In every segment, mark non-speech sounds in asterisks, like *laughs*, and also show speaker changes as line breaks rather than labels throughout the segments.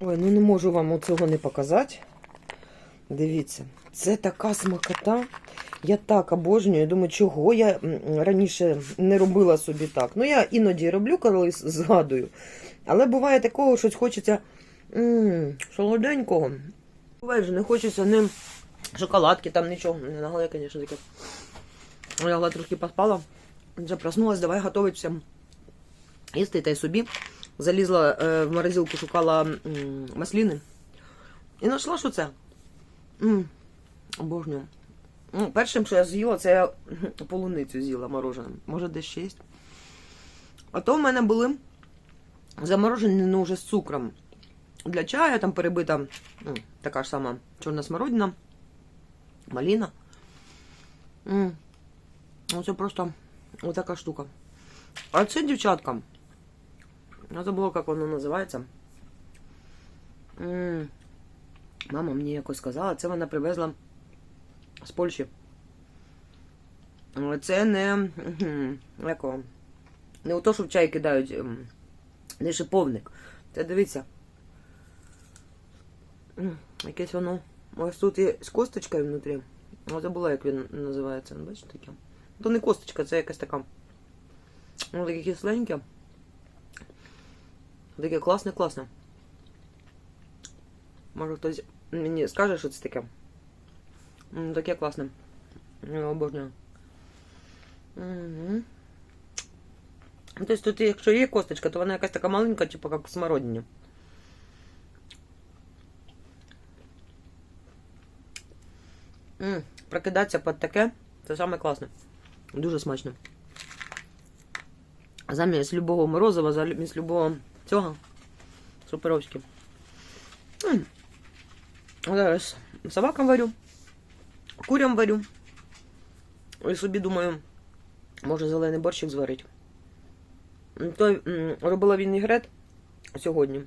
Ой, ну не можу вам цього не показати. Дивіться, це така смакота. Я так обожнюю. Я думаю, чого я раніше не робила собі так. Ну, я іноді роблю, коли згадую. Але буває такого, щось хочеться м, солоденького. Буває не хочеться не шоколадки, там нічого. Не нагла я, звісно, таке. Лягла трохи поспала. Вже проснулась, давай готувати всім їсти та й собі. Залізла е, в морозилку, шукала м, масліни. І знайшла, що це. Обожнюю. Ну, першим, що я з'їла, це я *laughs* полуницю з'їла мороженим. Може, десь є. А то в мене були заморожені ну, вже з цукром. Для чаю там перебита ну, така ж сама чорна смородина, маліна. Це просто отака штука. А це дівчаткам. Я забула, як воно називається. Мама мені якось сказала, це вона привезла з Польщі. Це не. Якого? Не у то, що в чай кидають. ем, Не шиповник. Це дивіться. Якесь воно. Ось тут є з косточкою внутрі. Я забула, як він називається. Бачите таке? То не косточка, це якась така. Воно таке кисленьке. Таке класне, класне. Може хтось мені скаже, що це таке. Таке класне. Я обожнюю. Угу. Тобто тут, якщо є косточка, то вона якась така маленька, типу як в смородині. Прокидатися під таке, це саме класне. Дуже смачно. Замість любого морозива, замість любого цього. Суперовськи. М. Зараз собакам варю, курям варю. І собі думаю, може зелений борщик зварить. М, робила вінігрет сьогодні.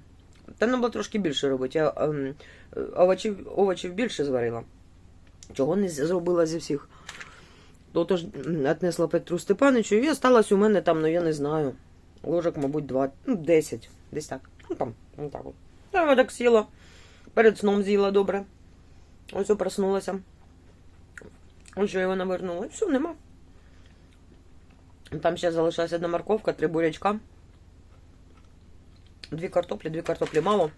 Та треба було трошки більше робити. Я ем, овочів, овочів більше зварила. Чого не зробила зі всіх. То тож віднесла Петру Степаничу, і осталось у мене там, ну я не знаю. Ложок, мабуть, 2, ну, 10. Десь так. Ну там, ну так от. Та я так сіла. Перед сном з'їла добре. Ось проснулася. Ось що я вона вернула. І все, нема. Там ще залишилася одна морковка, три бурячка. Дві картоплі, дві картоплі мало.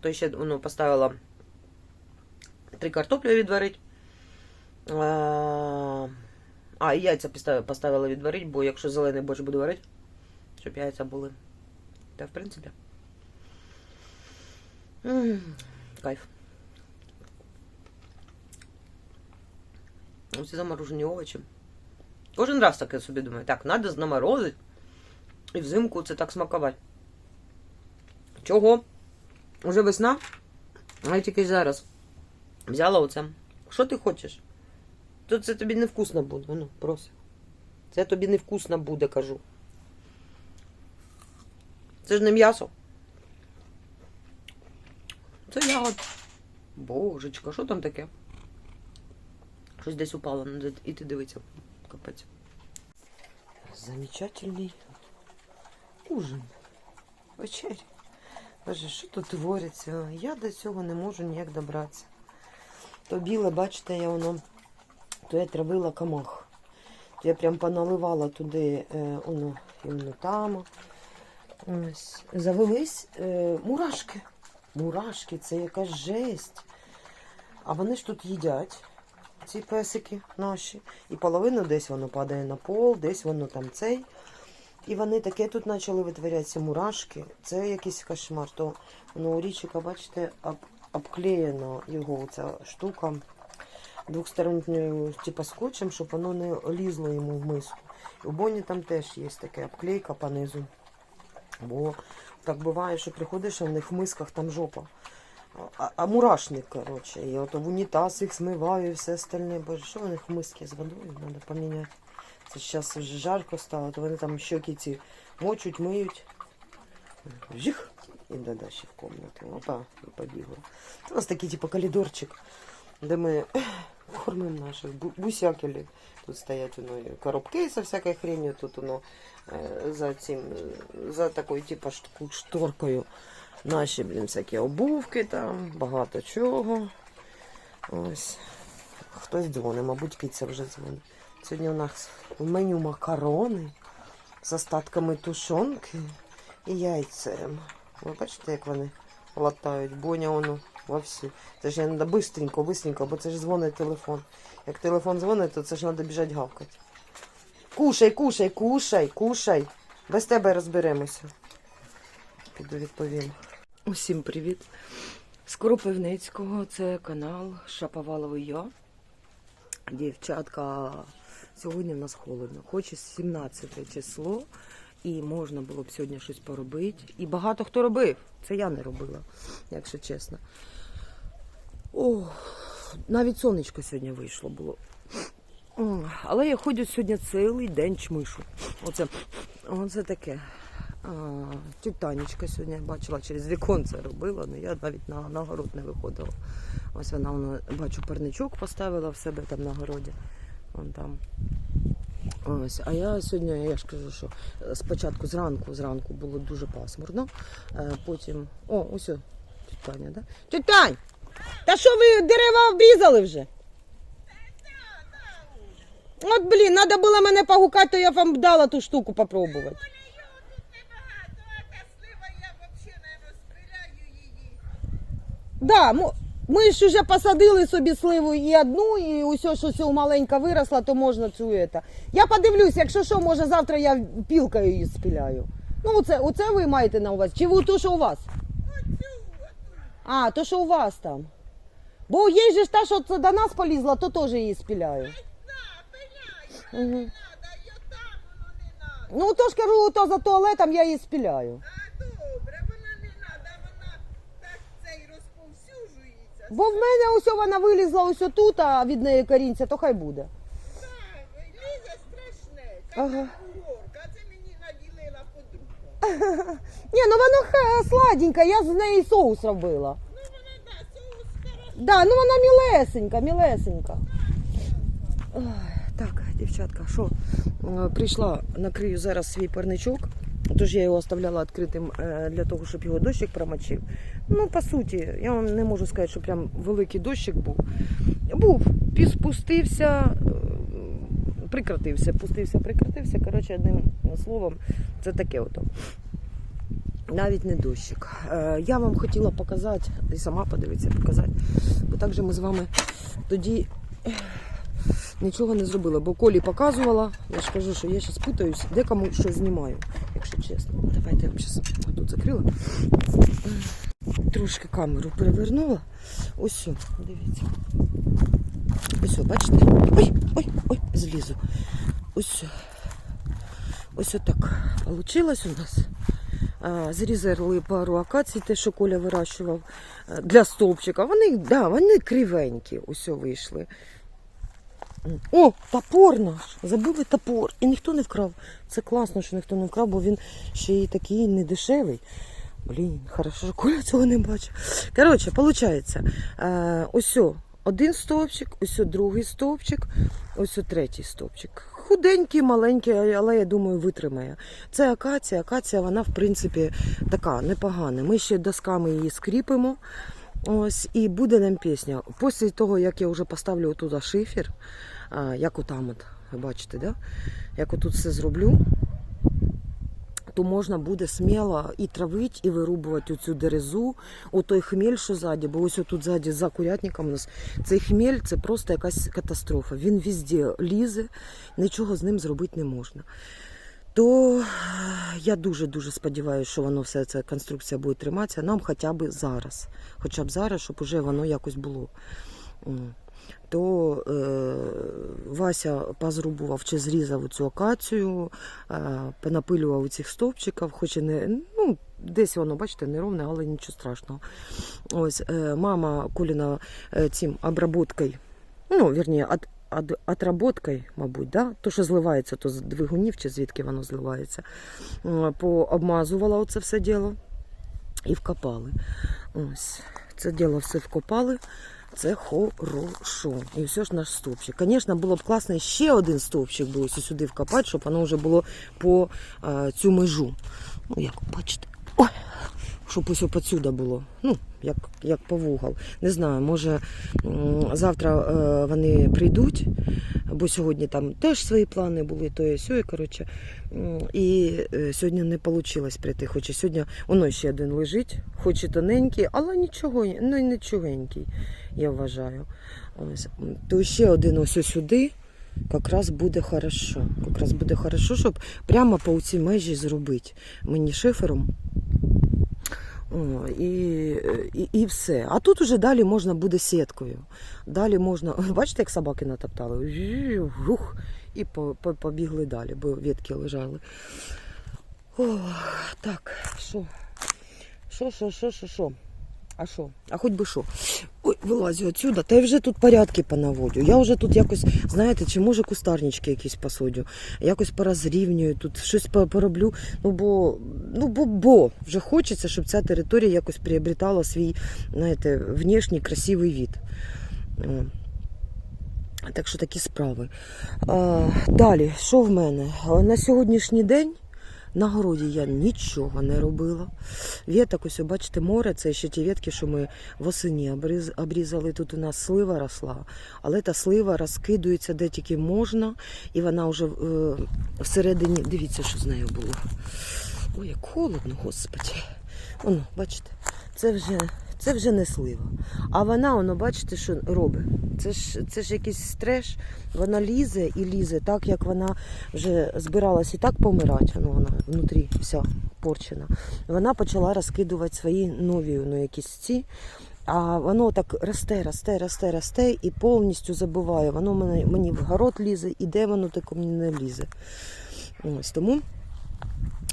То ще ну, поставила три картоплі відварити. А, і яйця поставила, відварити, бо якщо зелений борщ буду варити, щоб яйця були. Та в принципі. М, Кайф. Ось ці заморожені овочі. Кожен раз таке собі думаю. Так, треба наморозити. І взимку це так смакувати. Чого? Уже весна, а я тільки зараз взяла оце. Що ти хочеш? То це тобі невкусно буде. Ну, просив. Це тобі невкусно буде, кажу. Це ж не м'ясо. Це ягод. Божечка, що там таке? Щось десь упало, надо іти дивитися. Капець. Замечательний ужин. Вечеря. Боже, що тут твориться? Я до цього не можу ніяк добратися. То біле, бачите, я воно, то я травила камах. То я прям поналивала туди, е, воно, і воно там. Ось. Завелись е, мурашки. Мурашки, це якась жесть. А вони ж тут їдять, ці песики наші. І половину десь воно падає на пол, десь воно там цей. І вони таке тут почали витворятися мурашки. Це якийсь кошмар. То воно у річика, бачите, об, обклеєно його ця штука двохсторонньою, типу, скотчем, щоб воно не лізло йому в миску. У Боні там теж є така обклейка по низу. Бо так буває, що приходиш, а в них в мисках там жопа. А, а мурашник, коротше. І от в унітаз їх змиваю і все остальне. Боже, що в них в миски з водою? Треба поміняти. Це зараз вже жарко стало, то вони там щоки ці мочуть, миють. Жих! І додá ще в комнату. Опа, побігла. У нас такий, типу, коридорчик, де ми кормимо наших бу- бусякелів. Тут стоять воно, коробки со всякою хренью, тут воно е, за цим, е, за такою, типу, шторкою Наші, блін, всякі обувки там, багато чого. Ось. Хтось дзвонить, мабуть, киця вже дзвонить. Сьогодні у нас в меню макарони з остатками тушонки і яйцем. Ви бачите, як вони латають? Боня воно вовсю. Це ж я треба бистренько, бистренько, бо це ж дзвонить телефон. Як телефон дзвонить, то це ж треба біжати гавкати. Кушай, кушай, кушай, кушай. Без тебе розберемося. Піду відповім. Усім привіт. З Кропивницького це канал Шаповаловий Я. Дівчатка, сьогодні в нас холодно. Хоч 17 число, і можна було б сьогодні щось поробити. І багато хто робив. Це я не робила, якщо чесно. О, навіть сонечко сьогодні вийшло було. Але я ходжу сьогодні цілий день чмишу. Оце, оце таке. А, сьогодні бачила через віконце робила, але я навіть на, на город не виходила. Ось вона, вона, бачу, парничок поставила в себе там на городі. Вон там. Ось, а я сьогодні, я ж кажу, що спочатку зранку, зранку було дуже пасмурно. е, Потім. О, ось Тютаня, да? Тютань! Та що ви дерева обрізали вже? От блін, треба було мене погукати, то я вам дала ту штуку попробувати. Да, ми ж вже посадили собі сливу і одну, і усе, що все маленька виросла, то можна цю ета. Я подивлюсь, якщо що, може завтра я пілкою її спіляю. Ну, оце, оце ви маєте на увазі. Чи ви то, що у вас? А, то, що у вас там. Бо є же ж та, що це до нас полізла, то теж її спіляю. Угу. Ну, то ж кажу, то за туалетом я її спіляю.
Добре, вона не треба, вона так розповсюджується.
Бо в мене ось вона вилізла ось тут, а від неї корінця, то хай буде.
Так, лізе страшне.
Ага.
Каже, курорка, а це мені наділила подруга.
Ні, ну воно сладеньке, я з неї соус робила.
Ну вона да, соус хорошо.
Да, ну вона мілесенька, мілесенька. Так, дівчатка, що? Е, Прийшла, накрию зараз свій парничок. Тож я його оставляла відкритим е, для того, щоб його дощик промочив. Ну, по суті, я вам не можу сказати, що прям великий дощик був. Був, піс пустився, е, прикратився, пустився, прикратився. Коротше, одним словом, це таке ото. Навіть не дощик. Е, Я вам хотіла показати, і сама подивитися, показати. Бо так же ми з вами тоді нічого не зробили. Бо Колі показувала, я ж кажу, що я зараз путаюсь, де кому що знімаю, якщо чесно. Давайте я вам зараз тут закрила. Трошки камеру перевернула. Ось, дивіться. Ось, бачите? Ой, ой, ой, злізу. Ось. Ось отак получилось у нас. Зрізали пару акацій, те, що Коля вирощував е, для стовпчика. Вони, да, вони кривенькі, ось вийшли. О, топор наш! Забули топор. І ніхто не вкрав. Це класно, що ніхто не вкрав, бо він ще й такий недешевий. Блін, хорошо, що Коля цього не бачив. Коротше, виходить, е, ось один стовпчик, ось другий стовпчик, ось третій стовпчик. Худенький, маленький, але я думаю, витримає. Це акація. Акація, вона, в принципі, така непогана. Ми ще досками її скріпимо. Ось, і буде нам пісня. Після того, як я вже поставлю туди шифер, а, як отам, от, бачите, да? як отут все зроблю, то можна буде сміло і травити, і вирубувати оцю дерезу, у той хмель, що ззаді, бо ось тут ззаді за курятником у нас цей хмель це просто якась катастрофа. Він везде лізе, нічого з ним зробити не можна. То я дуже-дуже сподіваюся, що воно все ця конструкція буде триматися нам хоча б зараз. Хоча б зараз, щоб уже воно якось було. То е, Вася позрубував чи зрізав цю акацію, е, понапилював цих стовпчиків, хоч і не ну, десь воно, бачите, неровне, але нічого страшного. Ось е, мама Коліна е, цим обработкою, ну, вірні, от, от, отработкою, мабуть, да? то, що зливається, то з двигунів чи звідки воно зливається, м, пообмазувала оце все діло і вкопали. Ось, це діло все вкопали. Це хорошо. І все ж наш стовпчик. Звісно, було б класно ще один стовпчик було сюди вкопати, щоб воно вже було по а, цю межу. Ну, як бачите, Ой, щоб ось опосюда було. Ну, як, як по вугол. Не знаю, може завтра е, вони прийдуть, бо сьогодні там теж свої плани були, то і сьо, і, коротше. І е, сьогодні не вийшло прийти. Хоча сьогодні воно ще один лежить, хоч і тоненький, але нічого, ну і нічогенький, я вважаю. Ось. То ще один ось сюди. Якраз буде хорошо. Якраз буде хорошо, щоб прямо по цій межі зробити мені шифером. І, і, і все. А тут уже далі можна буде сіткою. Далі можна. *laughs* Бачите, як собаки натоптали? Жух, і по, по, побігли далі, бо ветки лежали. О, так, що? Що, що, що, що, що? А що? А хоч би що? Ой, вилазю отсюда. Та я вже тут порядки понаводю. Я вже тут якось, знаєте, чи може кустарнички якісь посадю, якось порозрівнюю, тут щось пороблю. Ну бо, ну бо, бо вже хочеться, щоб ця територія якось приобретала свій, знаєте, внешній красивий від. О. Так що такі справи. А, далі, що в мене? На сьогоднішній день на городі я нічого не робила. Віток, ось, бачите, море, це ще ті ветки, що ми восені обрізали. Тут у нас слива росла, але та слива розкидується де тільки можна, і вона вже е, всередині. Дивіться, що з нею було. Ой, як холодно, господи. Воно, бачите, це вже, це вже не слива. А вона, воно, бачите, що робить. Це ж, це ж якийсь треш. Вона лізе і лізе, так як вона вже збиралась і так помирати, воно вона внутрі вся порчена. Вона почала розкидувати свої нові ну, якісь ці. А воно так росте, росте, росте, росте і повністю забиває. Воно мене, мені в город лізе, і де воно так мені не лізе. Ось тому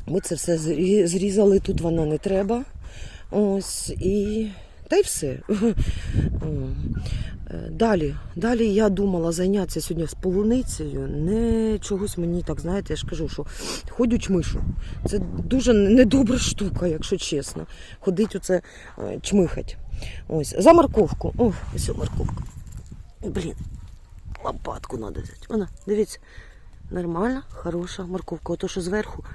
ми це все зрізали, тут вона не треба. Ось і. Та й все. *laughs* Е, Далі, далі я думала зайнятися сьогодні з полуницею. Не чогось мені так, знаєте, я ж кажу, що ходять мишу. Це дуже недобра штука, якщо чесно. Ходить оце е, чмихать. Ось, за морковку. О, ось морковка. Блін, лопатку треба взяти. Вона, дивіться, нормальна, хороша морковка. Ото, що зверху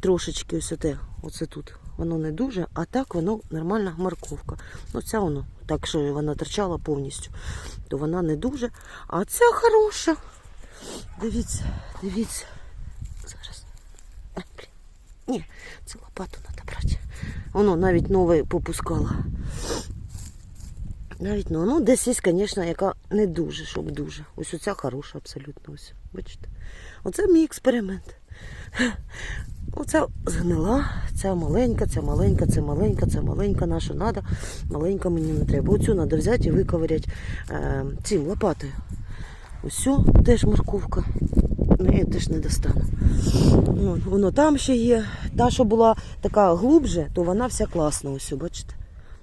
трошечки ось оте, оце тут. Воно не дуже, а так воно нормальна морковка. Ну, ця воно, так що вона торчала повністю, то вона не дуже. А ця хороша. Дивіться, дивіться. Зараз. А, блін. Ні, це лопату треба брати. Воно навіть нове попускала. Навіть ну, ну десь є, звісно, яка не дуже, щоб дуже. Ось оця хороша абсолютно. Ось. Бачите? Оце мій експеримент. Оця згнила, ця маленька, ця маленька, ця маленька, ця маленька, наша надо. Маленька мені не треба. Оцю треба взяти і виковиряти е, цим лопатою. Ось теж морковка. Ну, я теж не достану. Вон, воно там ще є. Та, що була така глубже, то вона вся класна. Ось, бачите?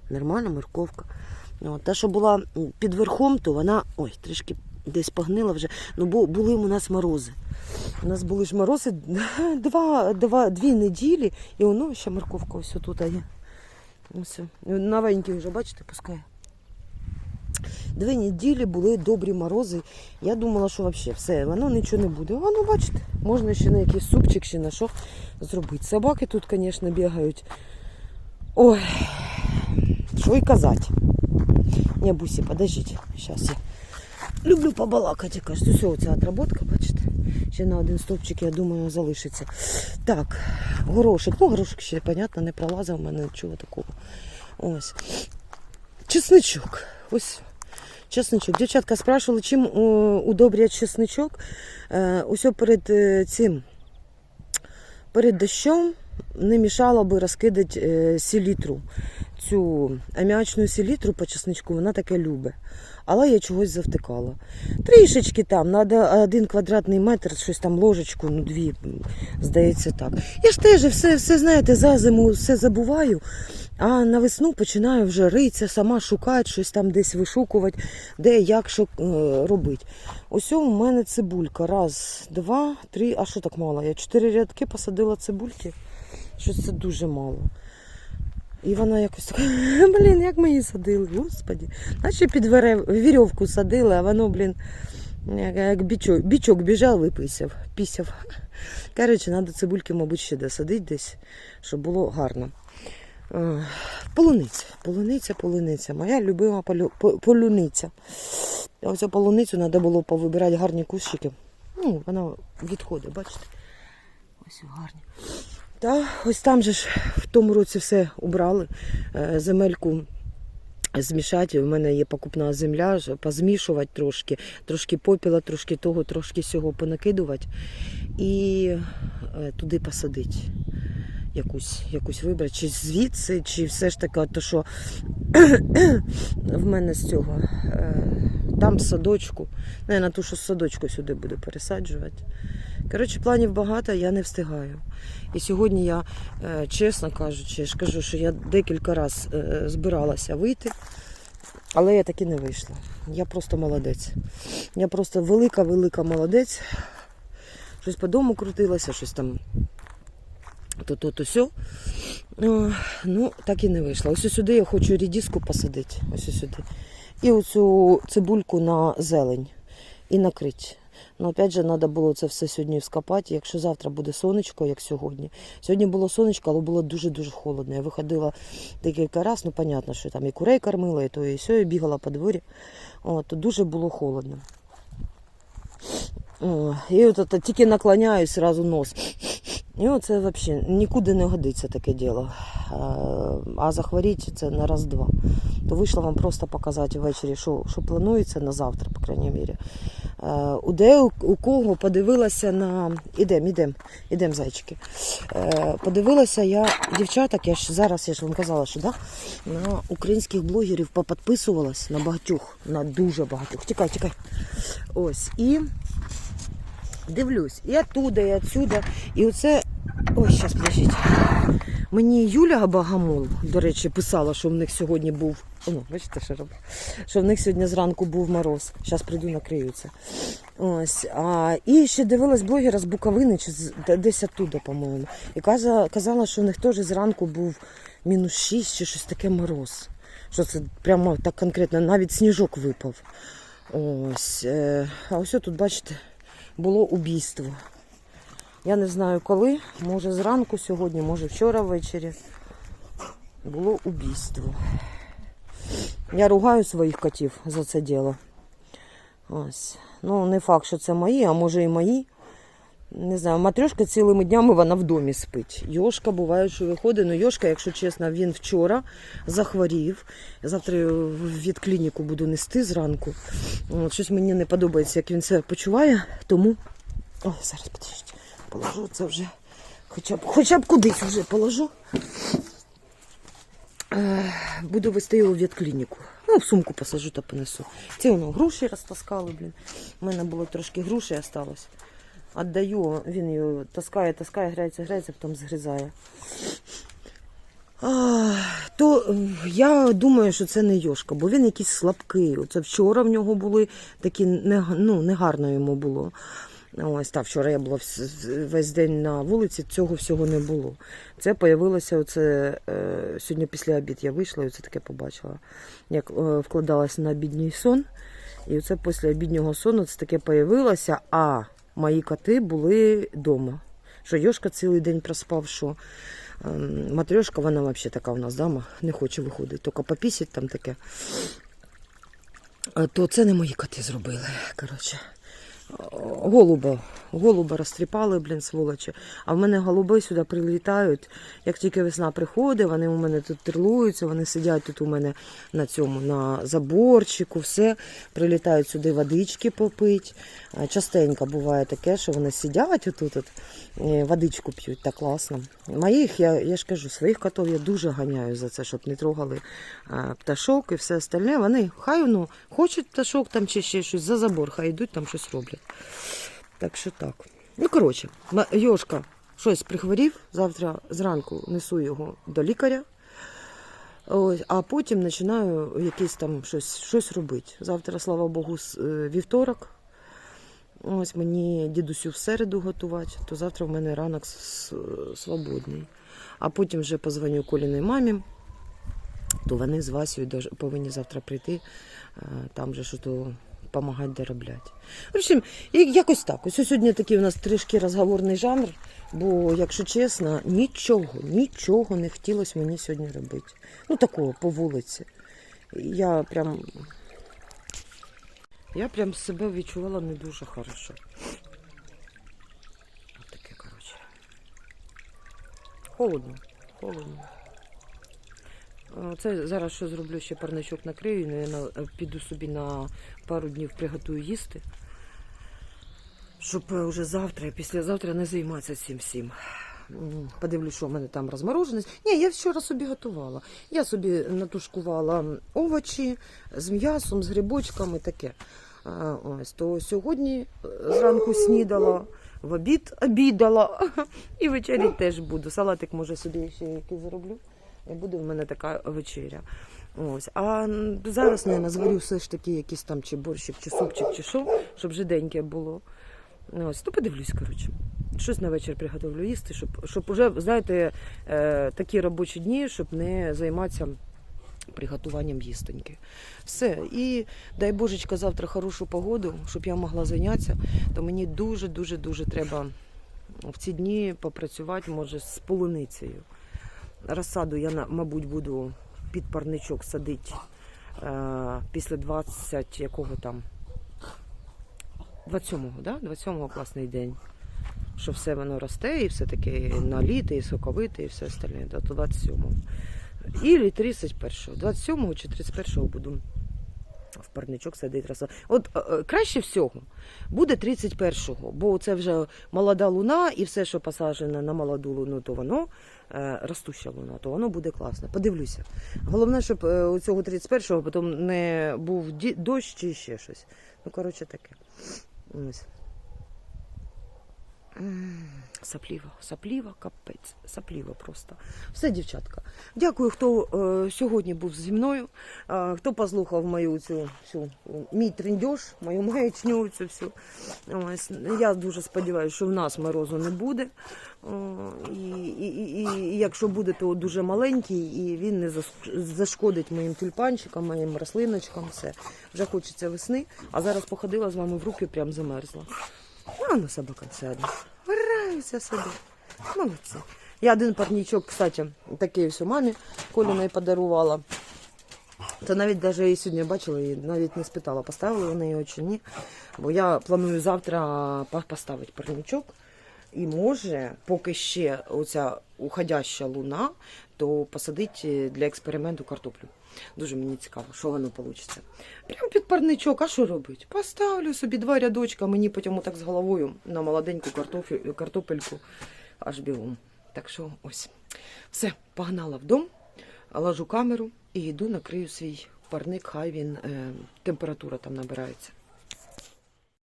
Нормальна морковка. Та, що була під верхом, то вона ой, трішки десь погнила вже. Ну, бо були у нас морози. У нас були ж морози *laughs* два, два, дві неділі, і воно ще морковка ось тут є. Новенький вже, бачите, пускає. Дві неділі були добрі морози. Я думала, що взагалі все, воно нічого не буде. А ну, бачите, можна ще на якийсь супчик, ще на що зробити. Собаки тут, звісно, бігають. Ой, що й казати. Не, Бусі, подождіть, зараз я люблю побалакати, кажуть. Все, оця отработка, бачите. Ще на один стовпчик, я думаю, залишиться. Так, горошик. Ну, горошик ще, понятно, не пролазив, у мене нічого такого. Ось. Чесничок. Ось чесничок. Дівчатка спрашивали, чим удобрять чесничок. Е, усе перед е, цим, перед дощом не мішало би розкидати е, селітру. Цю аміачну селітру по чесничку, вона таке любить. Але я чогось завтикала. Трішечки там, треба один квадратний метр, щось там ложечку, ну дві, здається так. Я ж теж все, все знаєте, за зиму все забуваю, а на весну починаю вже ритися, сама шукати, щось там десь вишукувати, де, як, що е, робити. Ось у мене цибулька. Раз, два, три. А що так мало? Я чотири рядки посадила цибульки. Щось це дуже мало. І вона якось така, *laughs* блін, як ми її садили, господі. Наче під вірьовку садили, а воно, блін, як, бічок, бічок біжав, виписав, пісяв. Коротше, треба цибульки, мабуть, ще досадити десь, щоб було гарно. Е, Полуниця, полуниця, полуниця. Моя любима полю- по- полуниця. Оцю полуницю треба було повибирати гарні кущики. Ну, вона відходить, бачите? Ось гарні. Та ось там же ж тому році все убрали. Е, Земельку змішати. У мене є покупна земля, позмішувати трошки, трошки попіла, трошки того, трошки сього понакидувати і е, туди посадити. Якусь, якусь вибрати, чи звідси, чи все ж таки, то що в мене з цього е, там садочку. Не на ту, що садочку сюди буду пересаджувати. Коротше, планів багато, я не встигаю. І сьогодні я, е, чесно кажучи, кажу, що я декілька разів е, збиралася вийти, але я таки не вийшла. Я просто молодець. Я просто велика-велика молодець. Щось по дому крутилася, щось там то-то, то сьо. Ну, так і не вийшло. Ось сюди я хочу рідіску посадити. Ось сюди. І оцю цибульку на зелень. І накрити. Ну, опять же, треба було це все сьогодні вскопати. Якщо завтра буде сонечко, як сьогодні. Сьогодні було сонечко, але було дуже-дуже холодно. Я виходила декілька разів, ну, понятно, що там і курей кормила, і то, і все, і бігала по дворі. От, дуже було холодно. О, і от от тільки наклоняюсь, сразу нос. І оце взагалі нікуди не годиться таке діло. А, а захворіти це на раз-два. То вийшла вам просто показати ввечері, що, що планується на завтра, по крайній мірі. Е, У де у, у кого подивилася на. Ідем, ідем, ідем, зайчики. Е, Подивилася я дівчаток, я ж зараз я ж вам казала, що да, на українських блогерів поподписувалась на багатьох, на дуже багатьох. Тікай, тікай. Ось. І дивлюсь, і оттуда, і отсюда. І оце. Ой, зараз подождіть. Мені Юля Багамол, до речі, писала, що в них сьогодні був. О, бачите, що робить? Що в них сьогодні зранку був мороз. Зараз прийду накрию це. Ось. А, і ще дивилась блогера з Буковини, чи з, десь оттуда, по-моєму. І каза, казала, що в них теж зранку був мінус 6 чи щось таке мороз. Що це прямо так конкретно, навіть сніжок випав. Ось. Е, а ось тут, бачите, було убійство. Я не знаю коли, може зранку сьогодні, може вчора ввечері. Було убійство. Я ругаю своїх котів за це діло. Ось. Ну, не факт, що це мої, а може і мої. Не знаю, матрьошка цілими днями вона в домі спить. Йошка буває, що виходить. Ну, Йошка, якщо чесно, він вчора захворів. Завтра від клініку буду нести зранку. От, щось мені не подобається, як він себе почуває, тому. О, зараз подождіть. Положу це вже. Хоча б, хоча б кудись вже положу. Е, Буду вести його в ветклініку. Ну, в сумку посажу та понесу. Ці воно груші розтаскали, блін. У мене було трошки груші осталось. Отдаю, він її таскає, таскає, грається, грається, потім згризає. А, то я думаю, що це не Йошка, бо він якийсь слабкий. Оце вчора в нього були такі не, ну, негарно йому було. Ось та вчора я була весь день на вулиці, цього всього не було. Це появилося оце е, сьогодні після обід я вийшла і це таке побачила. Як е, вкладалася на обідній сон. І оце після обіднього сону це таке появилося, а мої коти були вдома. Що Йошка цілий день проспав, що матрешка, вона взагалі така у нас дама, не хоче виходити, тільки попісять там таке. Е, То це не мої коти зробили. Коротше. Голуба. Голуба розтріпали, блін, сволочі. А в мене голуби сюди прилітають. Як тільки весна приходить, вони у мене тут терлуються, вони сидять тут у мене на цьому, на заборчику, все. Прилітають сюди водички попить. Частенько буває таке, що вони сидять отут, от, е, водичку п'ють, так класно. Моїх, я, я ж кажу, своїх котів я дуже ганяю за це, щоб не трогали пташок і все остальне. Вони хай ну, хочуть пташок там чи ще щось за забор, хай йдуть там щось роблять. Так що так. Ну, коротше, Йошка щось прихворів. Завтра зранку несу його до лікаря. Ось, а потім починаю якесь там щось, щось робити. Завтра, слава Богу, е, вівторок. Ось мені дідусю в середу готувати, то завтра в мене ранок свободний. А потім вже позвоню Коліній мамі, то вони з Васею повинні завтра прийти, е, там же що то допомагати доробляти. В общем, якось так. Ось сьогодні такий у нас трішки розговорний жанр. Бо, якщо чесно, нічого, нічого не хотілося мені сьогодні робити. Ну, такого по вулиці. Я прям. Я прям себе відчувала не дуже хорошо. Таке, коротше. Холодно, холодно. Е, Це зараз що зроблю, ще парничок накрию, наверное, піду собі на пару днів приготую їсти. Щоб е, вже завтра післязавтра не займатися цим всім. Подивлюсь, що в мене там розмороженість. Ні, я вчора собі готувала. Я собі натушкувала овочі з м'ясом, з грибочками, таке. Ось, то сьогодні е, зранку снідала, в обід обідала. *laughs* І вечері теж буду. Салатик, може, собі ще якийсь зроблю. І буде в мене така вечеря. Ось. А зараз, не зварю все ж таки якийсь там чи борщик, чи супчик, чи що, щоб жиденьке було. Ось, то подивлюсь, коротше. Щось на вечір приготовлю їсти, щоб, щоб уже, знаєте, е, такі робочі дні, щоб не займатися приготуванням їстоньки. Все. І дай Божечка завтра хорошу погоду, щоб я могла зайнятися, то мені дуже-дуже дуже треба в ці дні попрацювати, може, з полуницею. Розсаду я, мабуть, буду під парничок садити е, після 20 якого там 27-го, да? 27-го класний день. Що все воно росте, і все таке наліте, і соковите, і все остальне. До 27-го. Ілі 31-го. 27-го чи 31-го буду в парничок садить роса. От е, е, краще всього буде 31-го, бо це вже молода луна, і все, що посаджено на молоду луну, то воно е, ростуща луна, то воно буде класно. Подивлюся. Головне, щоб у цього 31-го потім не був дощ чи ще щось. Ну, коротше, таке. Ось. М, Сапліва, сапліва, капець, сапліва просто. Все, дівчатка. Дякую, хто е, сьогодні був зі мною, е, хто послухав мою цю, цю мій трендьош, мою маячню цю всю. Ось. Я дуже сподіваюся, що в нас морозу не буде. О, і, і, і, якщо буде, то дуже маленький, і він не зашкодить моїм тюльпанчикам, моїм рослиночкам. Все. Вже хочеться весни, а зараз походила з вами в руки, прям замерзла. А ну собака сяде. Граються собі. Молодці. Я один парнічок, кстати, такий все мамі Коліної подарувала. То навіть даже її сьогодні бачила і навіть не спитала, поставили вони його чи ні. Бо я планую завтра поставити парничок. І може, поки ще оця уходяща луна, то посадити для експерименту картоплю. Дуже мені цікаво, що воно вийде. Прямо під парничок, а що робити? Поставлю собі два рядочка, мені потім так з головою на молоденьку картофель, картопельку аж бігом. Так що ось. Все, погнала в дом, ложу камеру і йду накрию свій парник, хай він е, температура там набирається.